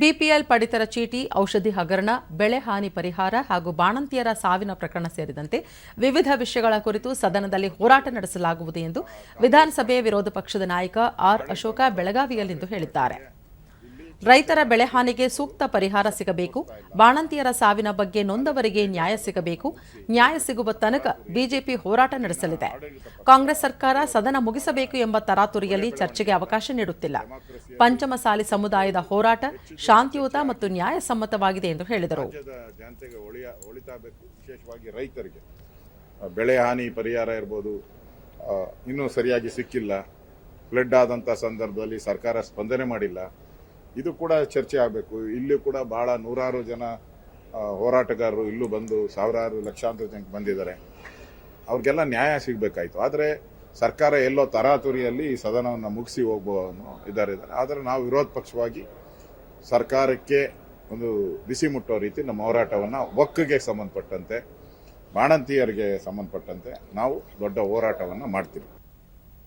BPL ಪಡಿತರ ಚೀಟಿ, ಔಷಧಿ ಹಗರಣ, ಬೆಳೆ ಹಾನಿ ಪರಿಹಾರ ಹಾಗೂ ಬಾಣಂತಿಯರ ಸಾವಿನ ಪ್ರಕರಣ ಸೇರಿದಂತೆ ವಿವಿಧ ವಿಷಯಗಳ ಕುರಿತು ಸದನದಲ್ಲಿ ಹೋರಾಟ ನಡೆಸಲಾಗುವುದು ಎಂದು ವಿಧಾನಸಭೆ ವಿರೋಧ ಪಕ್ಷದ ನಾಯಕ ಆರ್ ಅಶೋಕ ಬೆಳಗಾವಿಯಲ್ಲಿಂದು ಹೇಳಿದ್ದಾರೆ. ರೈತರ ಬೆಳೆ ಹಾನಿಗೆ ಸೂಕ್ತ ಪರಿಹಾರ ಸಿಗಬೇಕು, ಬಾಣಂತಿಯರ ಸಾವಿನ ಬಗ್ಗೆ ನೊಂದವರಿಗೆ ನ್ಯಾಯ ಸಿಗಬೇಕು, ನ್ಯಾಯ ಸಿಗುವ ತನಕ ಬಿಜೆಪಿ ಹೋರಾಟ ನಡೆಸಲಿದೆ. ಕಾಂಗ್ರೆಸ್ ಸರ್ಕಾರ ಸದನ ಮುಗಿಸಬೇಕು ಎಂಬ ತರಾತುರಿಯಲ್ಲಿ ಚರ್ಚೆಗೆ ಅವಕಾಶ ನೀಡುತ್ತಿಲ್ಲ. ಪಂಚಮಸಾಲಿ ಸಮುದಾಯದ ಹೋರಾಟ ಶಾಂತಿಯುತ ಮತ್ತು ನ್ಯಾಯಸಮ್ಮತವಾಗಿದೆ ಎಂದು ಹೇಳಿದರು. ಬೆಳೆ ಹಾನಿ ಪರಿಹಾರ ಇರ್ಬೋದು ಇನ್ನೂ ಸರಿಯಾಗಿ ಸಿಕ್ಕಿಲ್ಲ. ಫ್ಲಡ್ ಆದಂಥ ಸಂದರ್ಭದಲ್ಲಿ ಸರ್ಕಾರ ಸ್ಪಂದನೆ ಮಾಡಿಲ್ಲ. ಇದು ಕೂಡ ಚರ್ಚೆ ಆಗಬೇಕು. ಇಲ್ಲಿ ಕೂಡ ಬಹಳ ನೂರಾರು ಜನ ಹೋರಾಟಗಾರರು ಇಲ್ಲೂ ಬಂದು ಸಾವಿರಾರು ಲಕ್ಷಾಂತರ ಜನಕ್ಕೆ ಬಂದಿದ್ದಾರೆ. ಅವ್ರಿಗೆಲ್ಲ ನ್ಯಾಯ ಸಿಗಬೇಕಾಯ್ತು. ಆದರೆ ಸರ್ಕಾರ ಎಲ್ಲೋ ತರಾತುರಿಯಲ್ಲಿ ಈ ಸದನವನ್ನು ಮುಗಿಸಿ ಹೋಗುವ ಇದ್ದಾರೆ. ಆದರೆ ನಾವು ವಿರೋಧ ಪಕ್ಷವಾಗಿ ಸರ್ಕಾರಕ್ಕೆ ಒಂದು ಬಿಸಿ ಮುಟ್ಟೋ ರೀತಿ ನಮ್ಮ ಹೋರಾಟವನ್ನು ಒಕ್ಕಗೆ ಸಂಬಂಧಪಟ್ಟಂತೆ, ಬಾಣಂತಿಯರಿಗೆ ಸಂಬಂಧಪಟ್ಟಂತೆ ನಾವು ದೊಡ್ಡ ಹೋರಾಟವನ್ನು ಮಾಡ್ತೀವಿ.